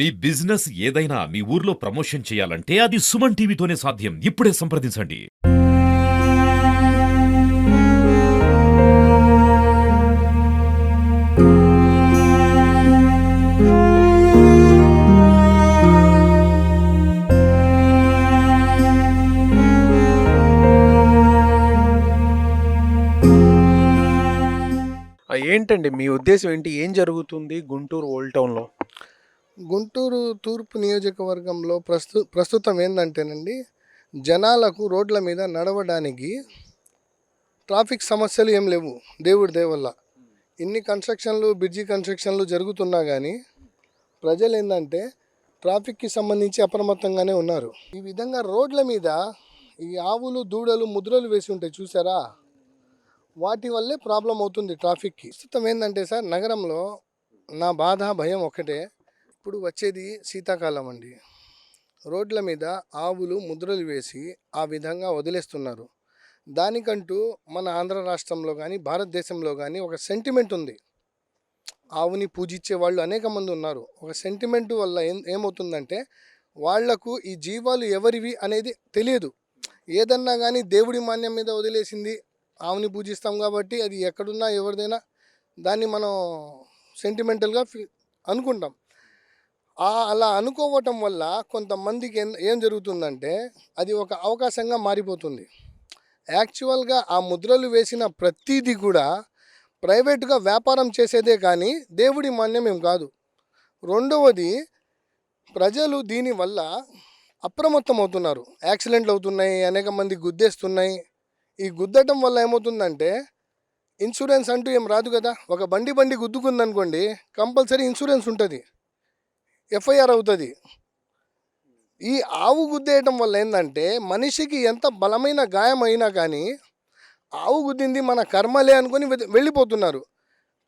మీ business ఏదైనా మీ ఊర్లో promotion చేయాలంటే అది సుమన్ టీవీతోనే సాధ్యం. ఇప్పుడే సంప్రదించండి. ఏంటండి? మీ ఉద్దేశం ఏంటి? ఏం జరుగుతుంది గుంటూరు ఓల్డ్ టౌన్లో గుంటూరు తూర్పు నియోజకవర్గంలో ప్రస్తు ప్రస్తుతం ఏంటంటేనండి జనాలకు రోడ్ల మీద నడవడానికి ట్రాఫిక్ సమస్యలు ఏం లేవు దేవుడి దేవల్ల ఇన్ని కన్స్ట్రక్షన్లు బ్రిడ్జి కన్స్ట్రక్షన్లు జరుగుతున్నా కానీ ప్రజలు ఏంటంటే ట్రాఫిక్కి సంబంధించి అప్రమత్తంగానే ఉన్నారు. ఈ విధంగా రోడ్ల మీద ఈ ఆవులు దూడలు ముద్రలు వేసి ఉంటాయి చూసారా? వాటి వల్లే ప్రాబ్లం అవుతుంది ట్రాఫిక్కి. ప్రస్తుతం ఏంటంటే సార్ నగరంలో నా బాధ భయం ఒకటే ఇప్పుడు వచ్చేది శీతాకాలం అండి. రోడ్ల మీద ఆవులు ముద్రలు వేసి ఆ విధంగా వదిలేస్తున్నారు. దానికంటూ మన ఆంధ్ర రాష్ట్రంలో కానీ భారతదేశంలో కానీ ఒక సెంటిమెంట్ ఉంది. ఆవుని పూజించే వాళ్ళు అనేక మంది ఉన్నారు. ఒక సెంటిమెంట్ వల్ల ఏం ఏమవుతుందంటే వాళ్ళకు ఈ జీవాలు ఎవరివి అనేది తెలియదు. ఏదన్నా కానీ దేవుడి మాన్యం మీద వదిలేసింది ఆవుని పూజిస్తాం కాబట్టి అది ఎక్కడున్నా ఎవరిదైనా దాన్ని మనం సెంటిమెంటల్గా ఫీ అనుకుంటాం. అలా అనుకోవటం వల్ల కొంతమందికి ఏం జరుగుతుందంటే అది ఒక అవకాశంగా మారిపోతుంది. యాక్చువల్గా ఆ ముద్రలు వేసిన ప్రతిదీ కూడా ప్రైవేట్గా వ్యాపారం చేసేదే కానీ దేవుడి మాన్యం ఏం కాదు. రెండవది ప్రజలు దీనివల్ల అప్రమత్తం అవుతున్నారు. యాక్సిడెంట్లు అవుతున్నాయి అనేక మంది గుద్దేస్తున్నాయి. ఈ గుద్దటం వల్ల ఏమవుతుందంటే ఇన్సూరెన్స్ అంటూ ఏం రాదు కదా. ఒక బండి బండి గుద్దుకుందనుకోండి కంపల్సరీ ఇన్సూరెన్స్ ఉంటుంది. ఎఫ్ఐఆర్ అవుతుంది. ఈ ఆవు గుద్దేయటం వల్ల ఏంటంటే మనిషికి ఎంత బలమైన గాయం అయినా కానీ ఆవు గుద్దింది మన కర్మలే అనుకొని వె- వెళ్ళిపోతున్నారు.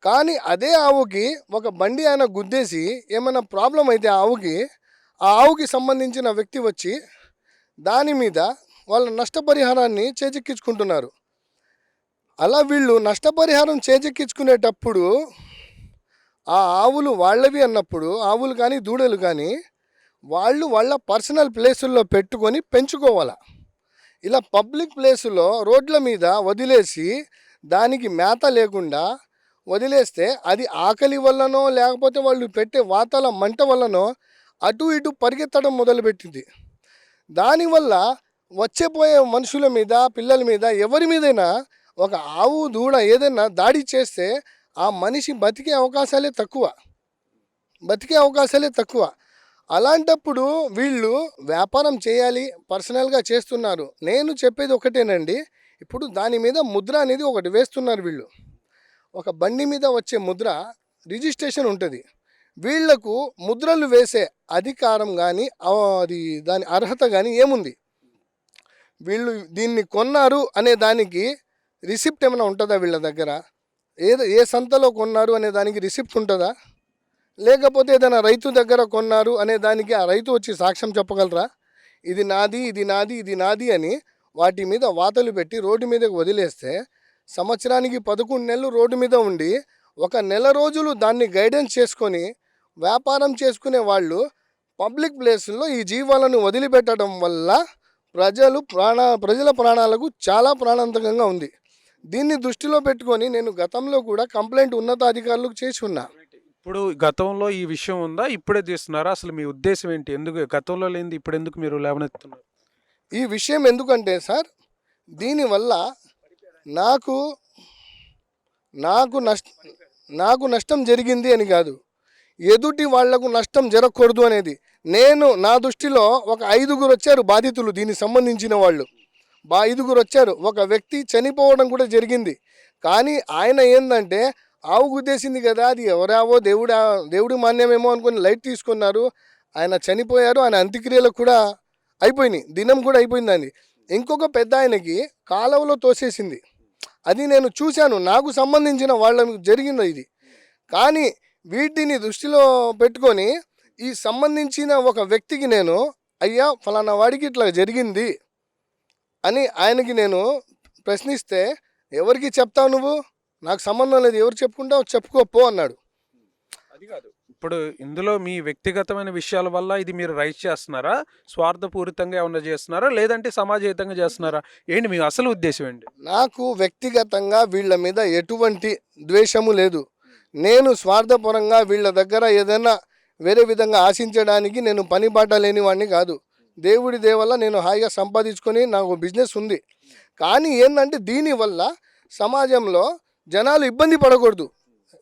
కానీ అదే ఆవుకి ఒక బండి ఆయన గుద్దేసి ఏమైనా ప్రాబ్లం అయితే ఆవుకి ఆ ఆవుకి సంబంధించిన వ్యక్తి వచ్చి దాని మీద వాళ్ళ నష్టపరిహారాన్ని చేజెక్కించుకుంటున్నారు. అలా వీళ్ళు నష్టపరిహారం చేజెక్కించుకునేటప్పుడు ఆ ఆవులు వాళ్ళవి అన్నప్పుడు ఆవులు కానీ దూడలు కానీ వాళ్ళు వాళ్ళ పర్సనల్ ప్లేసుల్లో పెట్టుకొని పెంచుకోవాలి. ఇలా పబ్లిక్ ప్లేసులో రోడ్ల మీద వదిలేసి దానికి మేత లేకుండా వదిలేస్తే అది ఆకలి వల్లనో లేకపోతే వాళ్ళు పెట్టే వాతాల మంట వల్లనో అటు ఇటు పరిగెత్తడం మొదలుపెట్టింది. దానివల్ల వచ్చేపోయే మనుషుల మీద పిల్లల మీద ఎవరి మీదైనా ఒక ఆవు దూడ ఏదైనా దాడి చేస్తే ఆ మనిషి బతికే అవకాశాలే తక్కువ. బతికే అవకాశాలే తక్కువ. అలాంటప్పుడు వీళ్ళు వ్యాపారం చేయాలి పర్సనల్గా చేస్తున్నారు. నేను చెప్పేది ఒకటేనండి. ఇప్పుడు దాని మీద ముద్ర అనేది ఒకటి వేస్తున్నారు వీళ్ళు. ఒక బండి మీద వచ్చే ముద్ర రిజిస్ట్రేషన్ ఉంటుంది. వీళ్ళకు ముద్రలు వేసే అధికారం కానీ అది దాని అర్హత కానీ ఏముంది? వీళ్ళు దీన్ని కొన్నారు అనే దానికి రిసిప్ట్ ఏమైనా ఉంటుందా వీళ్ళ దగ్గర? ఏదో ఏ సంతలో కొన్నారు అనే దానికి రిసిప్ట్ ఉంటుందా? లేకపోతే ఏదైనా రైతు దగ్గర కొన్నారు అనే దానికి ఆ రైతు వచ్చి సాక్ష్యం చెప్పగలరా? ఇది నాది ఇది నాది ఇది నాది అని వాటి మీద వాతలు పెట్టి రోడ్డు మీదకి వదిలేస్తే సంవత్సరానికి పదకొండు నెలలు రోడ్డు మీద ఉండి ఒక నెల రోజులు దాన్ని గైడెన్స్ చేసుకొని వ్యాపారం చేసుకునే వాళ్ళు పబ్లిక్ ప్లేసుల్లో ఈ జీవాలను వదిలిపెట్టడం వల్ల ప్రజలు ప్రాణ ప్రజల ప్రాణాలకు చాలా ప్రాణాంతకంగా ఉంది. దీన్ని దృష్టిలో పెట్టుకొని నేను గతంలో కూడా కంప్లైంట్ ఉన్నతాధికారులకు చేసి ఉన్నా. ఇప్పుడు గతంలో ఈ విషయం ఉందా? ఇప్పుడే తీస్తున్నారా? అసలు మీ ఉద్దేశం ఏంటి? ఎందుకు గతంలో లేనిది ఇప్పుడు ఎందుకు మీరు లేవనెత్తున్నారు? ఈ విషయం ఎందుకంటే సార్ దీనివల్ల నాకు నాకు నష్ట నాకు నష్టం జరిగింది అని కాదు. ఎదుటి వాళ్ళకు నష్టం జరగకూడదు అనేది. నేను నా దృష్టిలో ఒక ఐదుగురు వచ్చారు బాధితులు దీనికి సంబంధించిన వాళ్ళు. బా ఐదుగురు వచ్చారు. ఒక వ్యక్తి చనిపోవడం కూడా జరిగింది. కానీ ఆయన ఏంటంటే ఆవు గుద్దేసింది కదా అది ఎవరావో దేవుడా దేవుడి మాన్యమేమో అనుకుని లైట్ తీసుకున్నారు. ఆయన చనిపోయారు. ఆయన అంత్యక్రియలకు కూడా అయిపోయినాయి. దినం కూడా అయిపోయిందండి. ఇంకొక పెద్ద ఆయనకి కాలువలో తోసేసింది. అది నేను చూశాను. నాకు సంబంధించిన వాళ్ళకి జరిగింది ఇది. కానీ వీటిని దృష్టిలో పెట్టుకొని ఈ సంబంధించిన ఒక వ్యక్తికి నేను అయ్యా ఫలానా వాడికి ఇట్లా జరిగింది. అని ఆయనకి నేను ప్రశ్నిస్తే ఎవరికి చెప్తావు నువ్వు? నాకు సంబంధం లేదు ఎవరు చెప్పుకుంటావు? చెప్పుకోపో అన్నాడు. అది కాదు. ఇప్పుడు ఇందులో మీ వ్యక్తిగతమైన విషయాల వల్ల ఇది మీరు రైట్ చేస్తున్నారా? స్వార్థపూరితంగా ఏమన్నా చేస్తున్నారా? లేదంటే సమాజహితంగా చేస్తున్నారా? ఏంటి మీ అసలు ఉద్దేశం ఏంటి? నాకు వ్యక్తిగతంగా వీళ్ళ మీద ఎటువంటి ద్వేషము లేదు. నేను స్వార్థపరంగా వీళ్ళ దగ్గర ఏదైనా వేరే విధంగా ఆశించడానికి నేను పని బాట లేని వాడిని కాదు. దేవుడి దేవల్ల నేను హాయిగా సంపాదించుకొని నాకు బిజినెస్ ఉంది. కానీ ఏంటంటే దీనివల్ల సమాజంలో జనాలు ఇబ్బంది పడకూడదు.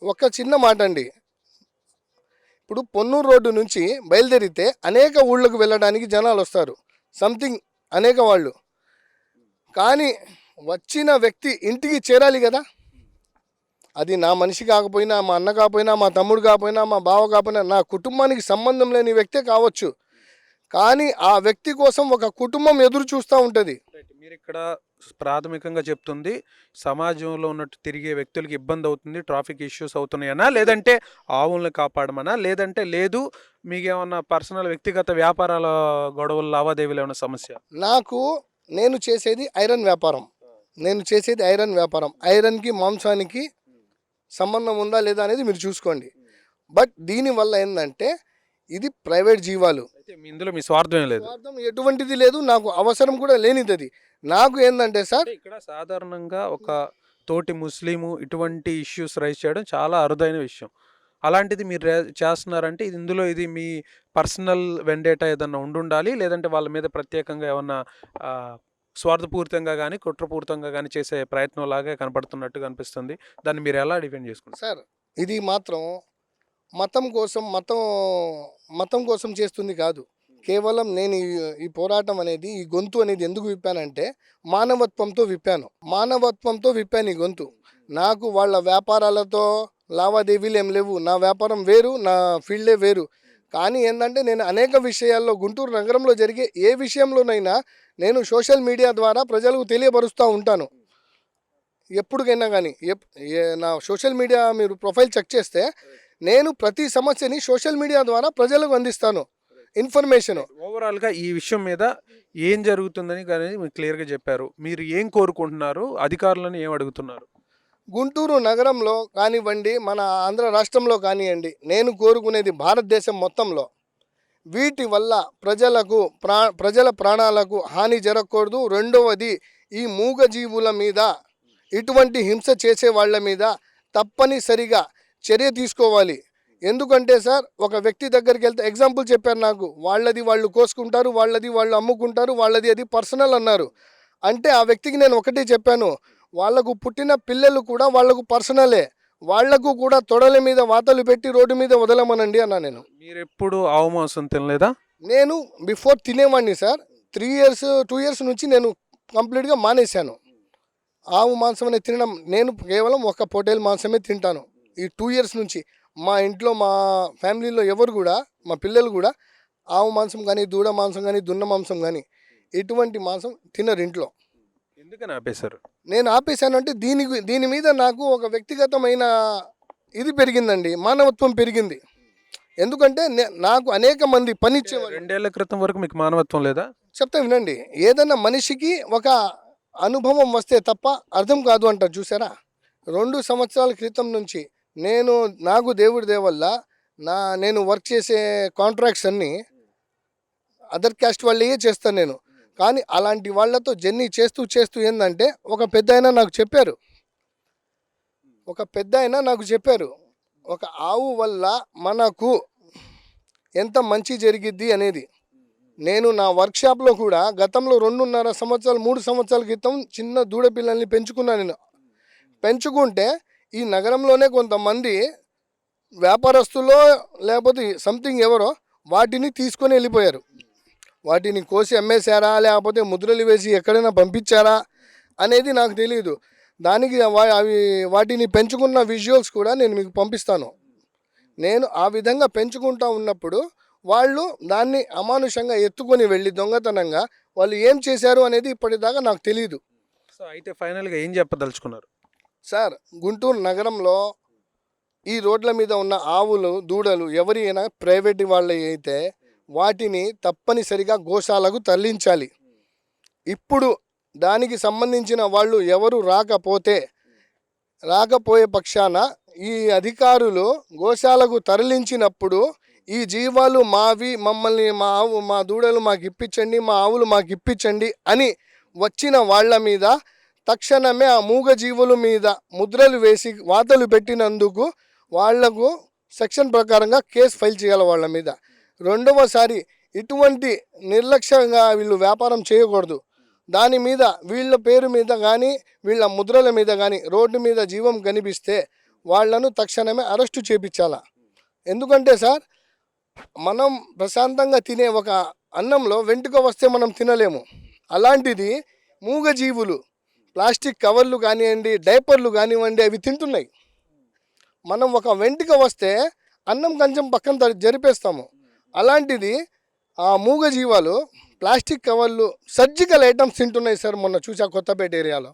ఒక చిన్న మాట అండి ఇప్పుడు పొన్నూరు రోడ్డు నుంచి బయలుదేరితే అనేక ఊళ్ళకు వెళ్ళడానికి జనాలు వస్తారు. సంథింగ్ అనేక వాళ్ళు. కానీ వచ్చిన వ్యక్తి ఇంటికి చేరాలి కదా. అది నా మనిషి కాకపోయినా మా అన్న కాకపోయినా మా తమ్ముడు కాకపోయినా మా బావ కాకపోయినా నా కుటుంబానికి సంబంధం లేని వ్యక్తే కావచ్చు. కానీ ఆ వ్యక్తి కోసం ఒక కుటుంబం ఎదురు చూస్తూ ఉంటుంది. మీరు ఇక్కడ ప్రాథమికంగా చెప్తుంది సమాజంలో ఉన్నట్టు తిరిగే వ్యక్తులకి ఇబ్బంది అవుతుంది ట్రాఫిక్ ఇష్యూస్ అవుతున్నాయనా లేదంటే ఆవుల్ని కాపాడమనా లేదంటే లేదు మీకేమన్నా పర్సనల్ వ్యక్తిగత వ్యాపారాల గొడవలు లావాదేవీలు ఏమైనా సమస్య? నాకు నేను చేసేది ఐరన్ వ్యాపారం. నేను చేసేది ఐరన్ వ్యాపారం. ఐరన్కి మాంసానికి సంబంధం ఉందా లేదా అనేది మీరు చూసుకోండి. బట్ దీనివల్ల ఏంటంటే ఇది ప్రైవేట్ జీవాలు. ఇందులో మీ స్వార్థం లేదు? స్వార్థం ఎటువంటిది లేదు నాకు అవసరం కూడా లేనిది అది నాకు ఏంటంటే సార్ ఇక్కడ సాధారణంగా ఒక తోటి ముస్లిము ఇటువంటి ఇష్యూస్ రైజ్ చేయడం చాలా అరుదైన విషయం. అలాంటిది మీరు చేస్తున్నారంటే ఇది ఇందులో ఇది మీ పర్సనల్ వెండేటా ఏదన్నా ఉండుండాలి లేదంటే వాళ్ళ మీద ప్రత్యేకంగా ఏమన్నా స్వార్థపూరితంగా కానీ కుట్రపూరితంగా కానీ చేసే ప్రయత్నం లాగా కనపడుతున్నట్టు కనిపిస్తుంది దాన్ని మీరు ఎలా డిఫెండ్ చేసుకుంటారు? సార్ ఇది మాత్రం మతం కోసం మతం మతం కోసం చేస్తుంది కాదు. కేవలం నేను ఈ- ఈ పోరాటం అనేది ఈ గొంతు అనేది ఎందుకు విప్పానంటే మానవత్వంతో విప్పాను. మానవత్వంతో విప్పాను ఈ గొంతు. నాకు వాళ్ళ వ్యాపారాలతో లావాదేవీలు ఏం లేవు. నా వ్యాపారం వేరు నా ఫీల్డే వేరు. కానీ ఏంటంటే నేను అనేక విషయాల్లో గుంటూరు నగరంలో జరిగే ఏ విషయంలోనైనా నేను సోషల్ మీడియా ద్వారా ప్రజలకు తెలియపరుస్తూ ఉంటాను. ఎప్పటికైనా కానీ ఎప్ నా సోషల్ మీడియా మీరు ప్రొఫైల్ చెక్ చేస్తే నేను ప్రతి సమస్యని సోషల్ మీడియా ద్వారా ప్రజలకు అందిస్తాను. ఇన్ఫర్మేషన్. ఓవరాల్గా ఈ విషయం మీద ఏం జరుగుతుందని కానీ మీరు క్లియర్గా చెప్పారు. మీరు ఏం కోరుకుంటున్నారు? అధికారులను ఏం అడుగుతున్నారు? గుంటూరు నగరంలో కానివ్వండి మన ఆంధ్ర రాష్ట్రంలో కానివ్వండి నేను కోరుకునేది భారతదేశం మొత్తంలో. వీటి వల్ల ప్రజలకు ప్రా ప్రజల ప్రాణాలకు హాని జరగకూడదు. రెండవది ఈ మూగజీవుల మీద ఇటువంటి హింస చేసే వాళ్ళ మీద తప్పనిసరిగా చర్య తీసుకోవాలి. ఎందుకంటే సార్ ఒక వ్యక్తి దగ్గరికి వెళ్తే ఎగ్జాంపుల్ చెప్పారు నాకు వాళ్ళది వాళ్ళు కోసుకుంటారు వాళ్ళది వాళ్ళు అమ్ముకుంటారు వాళ్ళది అది పర్సనల్ అన్నారు. అంటే ఆ వ్యక్తికి నేను ఒకటే చెప్పాను వాళ్ళకు పుట్టిన పిల్లలు కూడా వాళ్ళకు పర్సనలే వాళ్ళకు కూడా తొడల మీద వాతలు పెట్టి రోడ్డు మీద వదలమనండి అన్నా నేను. మీరు ఎప్పుడు ఆవు మాంసం తినలేదా? నేను బిఫోర్ తినేవాడిని sir three years two years నుంచి నేను కంప్లీట్గా మానేశాను. ఆవు మాంసం అనేది తినడం నేను కేవలం ఒక పొటేల్ మాంసమే తింటాను. ఈ టూ ఇయర్స్ నుంచి మా ఇంట్లో మా ఫ్యామిలీలో ఎవరు కూడా మా పిల్లలు కూడా ఆవు మాంసం కానీ దూడ మాంసం కానీ దున్న మాంసం కానీ ఎటువంటి మాంసం తినరు ఇంట్లో. ఎందుకని ఆపేశారు? నేను ఆపేశానంటే దీని దీని మీద నాకు ఒక వ్యక్తిగతమైన ఇది పెరిగిందండి మానవత్వం పెరిగింది. ఎందుకంటే నాకు అనేక మంది పనిచ్చేవాళ్ళు రెండేళ్ళ క్రితం వరకు మీకు మానవత్వం లేదా? చెప్తా వినండి ఏదైనా మనిషికి ఒక అనుభవం వస్తే తప్ప అర్థం కాదు అంటారు చూసారా? రెండు సంవత్సరాల క్రితం నుంచి నేను నాకు దేవుడి దేవల్ల నా నేను వర్క్ చేసే కాంట్రాక్ట్స్ అన్నీ అదర్ క్యాస్ట్ వాళ్ళే చేస్తాను నేను. కానీ అలాంటి వాళ్ళతో జర్నీ చేస్తూ చేస్తూ ఏంటంటే ఒక పెద్ద ఆయన నాకు చెప్పారు. ఒక పెద్ద ఆయన నాకు చెప్పారు. ఒక ఆవు వల్ల మనకు ఎంత మంచి జరిగిద్ది అనేది. నేను నా వర్క్షాప్లో కూడా గతంలో రెండున్నర సంవత్సరాలు మూడు సంవత్సరాల క్రితం చిన్న దూడ పిల్లల్ని పెంచుకున్నాను నేను. పెంచుకుంటే ఈ నగరంలోనే కొంతమంది వ్యాపారస్తులో లేకపోతే సంథింగ్ ఎవరో వాటిని తీసుకొని వెళ్ళిపోయారు. వాటిని కోసి అమ్మేశారా? లేకపోతే ముద్రలు వేసి ఎక్కడైనా పంపించారా? అనేది నాకు తెలియదు దానికి అవి వాటిని పెంచుకున్న విజువల్స్ కూడా నేను మీకు పంపిస్తాను. నేను ఆ విధంగా పెంచుకుంటా ఉన్నప్పుడు వాళ్ళు దాన్ని అమానుషంగా ఎత్తుకొని వెళ్ళి దొంగతనంగా వాళ్ళు ఏం చేశారు అనేది ఇప్పటిదాకా నాకు తెలియదు సో అయితే ఫైనల్గా ఏం చెప్పదలుచుకున్నారు? సార్ గుంటూరు నగరంలో ఈ రోడ్ల మీద ఉన్న ఆవులు దూడలు ఎవరైనా ప్రైవేట్ వాళ్ళ అయితే వాటిని తప్పనిసరిగా గోశాలకు తరలించాలి. ఇప్పుడు దానికి సంబంధించిన వాళ్ళు ఎవరు రాకపోతే రాకపోయే పక్షాన ఈ అధికారులు గోశాలకు తరలించినప్పుడు ఈ జీవాలు మావి మమ్మల్ని మా ఆవు మా దూడలు మాకు ఇప్పించండి మా ఆవులు మాకు ఇప్పించండి అని వచ్చిన వాళ్ళ మీద తక్షణమే ఆ మూగ జీవుల మీద ముద్రలు వేసి వాతలు పెట్టినందుకు వాళ్ళకు సెక్షన్ ప్రకారంగా కేసు ఫైల్ చేయాలి వాళ్ళ మీద. రెండవసారి ఇటువంటి నిర్లక్ష్యంగా వీళ్ళు వ్యాపారం చేయకూడదు. దాని మీద వీళ్ళ పేరు మీద కానీ వీళ్ళ ముద్రల మీద కానీ రోడ్డు మీద జీవం కనిపిస్తే వాళ్ళను తక్షణమే అరెస్టు చేపించాలా? ఎందుకంటే సార్ మనం ప్రశాంతంగా తినే ఒక అన్నంలో వెంటుక వస్తే మనం తినలేము. అలాంటిది మూగజీవులు ప్లాస్టిక్ కవర్లు కానివ్వండి డైపర్లు కానివ్వండి అవి తింటున్నాయి. మనం ఒక వెంటిక వస్తే అన్నం కొంచెం పక్కన జరిపేస్తాము. అలాంటిది ఆ మూగజీవాలు ప్లాస్టిక్ కవర్లు సర్జికల్ ఐటమ్స్ తింటున్నాయి సార్ మొన్న చూసా కొత్తపేట ఏరియాలో.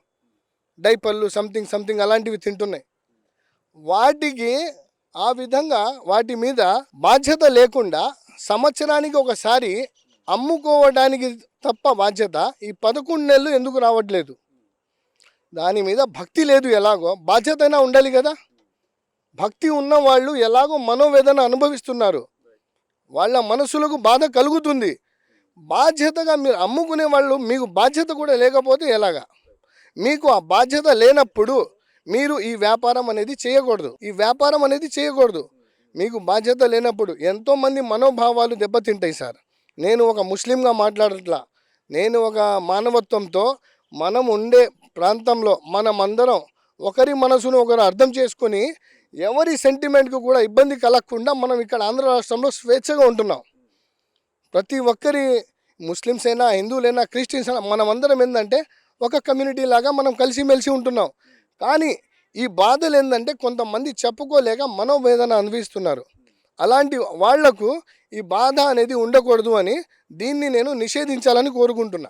డైపర్లు సంథింగ్ సంథింగ్ అలాంటివి తింటున్నాయి. వాటికి ఆ విధంగా వాటి మీద బాధ్యత లేకుండా సంవత్సరానికి ఒకసారి అమ్ముకోవడానికి తప్ప బాధ్యత ఈ పదకొండు నెలలు ఎందుకు రావట్లేదు? దాని మీద భక్తి లేదు ఎలాగో. బాధ్యత అయినా ఉండాలి కదా. భక్తి ఉన్న వాళ్ళు ఎలాగో మనోవేదన అనుభవిస్తున్నారు. వాళ్ళ మనసులకు బాధ కలుగుతుంది. బాధ్యతగా మీరు అమ్ముకునే వాళ్ళు మీకు బాధ్యత కూడా లేకపోతే ఎలాగా? మీకు ఆ బాధ్యత లేనప్పుడు మీరు ఈ వ్యాపారం అనేది చేయకూడదు. ఈ వ్యాపారం అనేది చేయకూడదు. మీకు బాధ్యత లేనప్పుడు ఎంతోమంది మనోభావాలు దెబ్బతింటాయి సార్. నేను ఒక ముస్లింగా మాట్లాడట్లా. నేను ఒక మానవత్వంతో మనం ఉండే ప్రాంతంలో మనమందరం ఒకరి మనసును ఒకరు అర్థం చేసుకొని ఎవరి సెంటిమెంట్కి కూడా ఇబ్బంది కలగకుండా మనం ఇక్కడ ఆంధ్ర రాష్ట్రంలో స్వేచ్ఛగా ఉంటున్నాం. ప్రతి ఒక్కరి ముస్లిమ్స్ అయినా హిందువులైనా క్రిస్టియన్స్ అయినా మనమందరం ఏంటంటే ఒక కమ్యూనిటీ లాగా మనం కలిసిమెలిసి ఉంటున్నాం. కానీ ఈ బాధలు ఏంటంటే కొంతమంది చెప్పుకోలేక మనోవేదన అనుభవిస్తున్నారు. అలాంటి వాళ్ళకు ఈ బాధ అనేది ఉండకూడదు అని దీన్ని నేను నిషేధించాలని కోరుకుంటున్నా.